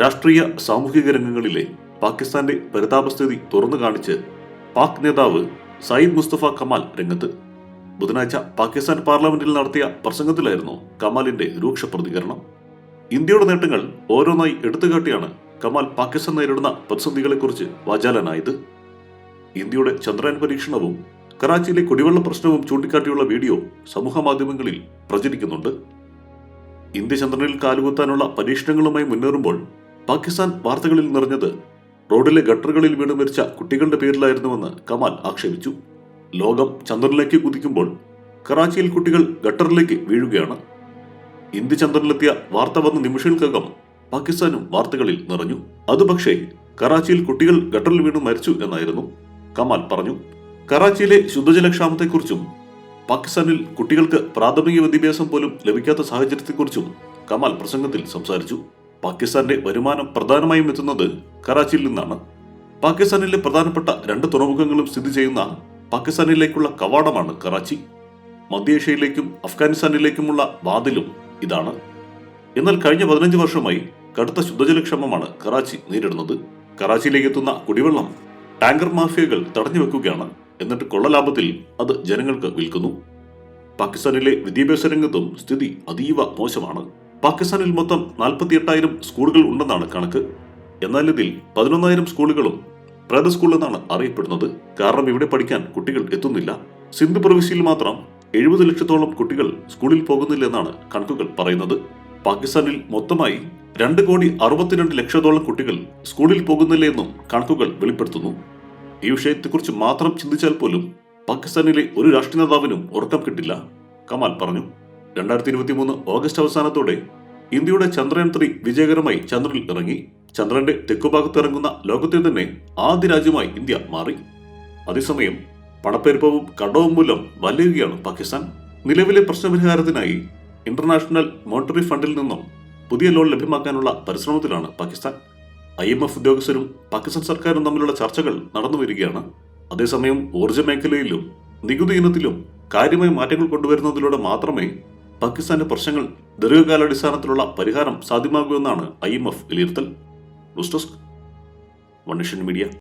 രാഷ്ട്രീയ സാമൂഹിക രംഗങ്ങളിലെ പാകിസ്ഥാന്റെ പരിതാപസ്ഥിതി തുറന്നു കാണിച്ച് പാക് നേതാവ് സയ്യിദ് മുസ്തഫ കമാൽ രംഗത്ത്. ബുധനാഴ്ച പാകിസ്ഥാൻ പാർലമെന്റിൽ നടത്തിയ പ്രസംഗത്തിലായിരുന്നു കമാലിന്റെ രൂക്ഷ പ്രതികരണം. ഇന്ത്യയുടെ നേട്ടങ്ങൾ ഓരോന്നായി എടുത്തുകാട്ടിയാണ് കമാൽ പാകിസ്ഥാൻ നേരിടുന്ന പ്രതിസന്ധികളെക്കുറിച്ച് വാചാലനായത്. ഇന്ത്യയുടെ ചന്ദ്രയാൻ പരീക്ഷണവും കറാച്ചിയിലെ കുടിവെള്ള പ്രശ്നവും ചൂണ്ടിക്കാട്ടിയുള്ള വീഡിയോ സമൂഹ മാധ്യമങ്ങളിൽ പ്രചരിക്കുന്നുണ്ട്. ഇന്ത്യ ചന്ദ്രനിൽ കാലുകുത്താനുള്ള പരീക്ഷണങ്ങളുമായി മുന്നേറുമ്പോൾ പാകിസ്ഥാൻ വാർത്തകളിൽ നിറഞ്ഞത് റോഡിലെ ഗട്ടറുകളിൽ വീണ് മരിച്ച കുട്ടികളുടെ പേരിലായിരുന്നുവെന്ന് കമാൽ ആക്ഷേപിച്ചു. ലോകം ചന്ദ്രനിലേക്ക് കുതിക്കുമ്പോൾ കറാച്ചിയിൽ കുട്ടികൾ ഗട്ടറിലേക്ക് വീഴുകയാണ്. ഇന്ത്യ ചന്ദ്രനിലെത്തിയ വാർത്ത വന്ന നിമിഷങ്ങൾക്കകം പാകിസ്ഥാനും വാർത്തകളിൽ നിറഞ്ഞു. അതുപക്ഷേ കറാച്ചിയിൽ കുട്ടികൾ ഗട്ടറിൽ വീണ് മരിച്ചു എന്നായിരുന്നു കമാൽ പറഞ്ഞു. കറാച്ചിയിലെ ശുദ്ധജലക്ഷാമത്തെക്കുറിച്ചും പാകിസ്ഥാനിൽ കുട്ടികൾക്ക് പ്രാഥമിക വിദ്യാഭ്യാസം പോലും ലഭിക്കാത്ത സാഹചര്യത്തെക്കുറിച്ചും കമാൽ പ്രസംഗത്തിൽ സംസാരിച്ചു. പാകിസ്ഥാന്റെ വരുമാനം പ്രധാനമായും എത്തുന്നത് കറാച്ചിയിൽ നിന്നാണ്. പാകിസ്ഥാനിലെ പ്രധാനപ്പെട്ട രണ്ട് തുറമുഖങ്ങളും സ്ഥിതി ചെയ്യുന്ന പാകിസ്ഥാനിലേക്കുള്ള കവാടമാണ് കറാച്ചി. മധ്യേഷ്യയിലേക്കും അഫ്ഗാനിസ്ഥാനിലേക്കുമുള്ള വാതിലും ഇതാണ്. എന്നാൽ കഴിഞ്ഞ പതിനഞ്ച് വർഷമായി കടുത്ത ശുദ്ധജലക്ഷമമാണ് കറാച്ചി നേരിടുന്നത്. കറാച്ചിയിലേക്ക് എത്തുന്ന കുടിവെള്ളം ടാങ്കർ മാഫിയകൾ തടഞ്ഞു വെക്കുകയാണ്. എന്നിട്ട് കൊള്ളലാഭത്തിൽ അത് ജനങ്ങൾക്ക് വിൽക്കുന്നു. പാകിസ്ഥാനിലെ വിദ്യാഭ്യാസ രംഗത്തും സ്ഥിതി അതീവ മോശമാണ്. പാകിസ്ഥാനിൽ മൊത്തം നാൽപ്പത്തി എട്ടായിരം സ്കൂളുകൾ ഉണ്ടെന്നാണ് കണക്ക്. എന്നാൽ ഇതിൽ പതിനൊന്നായിരം സ്കൂളുകളും പ്രേത സ്കൂൾ എന്നാണ് അറിയപ്പെടുന്നത്. കാരണം ഇവിടെ പഠിക്കാൻ കുട്ടികൾ എത്തുന്നില്ല. സിന്ധു പ്രവിശ്യയിൽ മാത്രം എഴുപത് ലക്ഷത്തോളം കുട്ടികൾ സ്കൂളിൽ പോകുന്നില്ല എന്നാണ് കണക്കുകൾ പറയുന്നത്. പാകിസ്ഥാനിൽ മൊത്തമായി രണ്ട് കോടി അറുപത്തിരണ്ട് ലക്ഷത്തോളം കുട്ടികൾ സ്കൂളിൽ പോകുന്നില്ല എന്നും കണക്കുകൾ വെളിപ്പെടുത്തുന്നു. ഈ വിഷയത്തെക്കുറിച്ച് മാത്രം ചിന്തിച്ചാൽ പോലും പാകിസ്ഥാനിലെ ഒരു രാഷ്ട്രീയ നേതാവിനും ഉറക്കം കിട്ടില്ല. കമാൽ പറഞ്ഞു. രണ്ടായിരത്തി ഇരുപത്തി മൂന്ന് ഓഗസ്റ്റ് അവസാനത്തോടെ ഇന്ത്യയുടെ ചന്ദ്രയാൻ ത്രീ വിജയകരമായി ചന്ദ്രനിൽ ഇറങ്ങി. ചന്ദ്രന്റെ തെക്കുഭാഗത്ത് ഇറങ്ങുന്ന ലോകത്തെ തന്നെ ആദ്യ രാജ്യമായി ഇന്ത്യ മാറി. അതേസമയം പണപ്പെരുപ്പവും കടവും മൂലം വലയുകയാണ് പാകിസ്ഥാൻ. നിലവിലെ പ്രശ്നപരിഹാരത്തിനായി ഇന്റർനാഷണൽ മോണിറ്ററി ഫണ്ടിൽ നിന്നും പുതിയ ലോൺ ലഭ്യമാക്കാനുള്ള പരിശ്രമത്തിലാണ് പാകിസ്ഥാൻ. ഐ എം എഫ് ഉദ്യോഗസ്ഥരും പാകിസ്ഥാൻ സർക്കാരും തമ്മിലുള്ള ചർച്ചകൾ നടന്നു വരികയാണ്. അതേസമയം ഊർജ മേഖലയിലും നികുതി ഇനത്തിലും കാര്യമായ മാറ്റങ്ങൾ കൊണ്ടുവരുന്നതിലൂടെ മാത്രമേ പാകിസ്ഥാന്റെ പ്രശ്നങ്ങൾ ദീർഘകാലാടിസ്ഥാനത്തിലുള്ള പരിഹാരം സാധ്യമാകുമെന്നാണ് ഐ എം എഫ് വിലയിരുത്തൽ. News desk one media.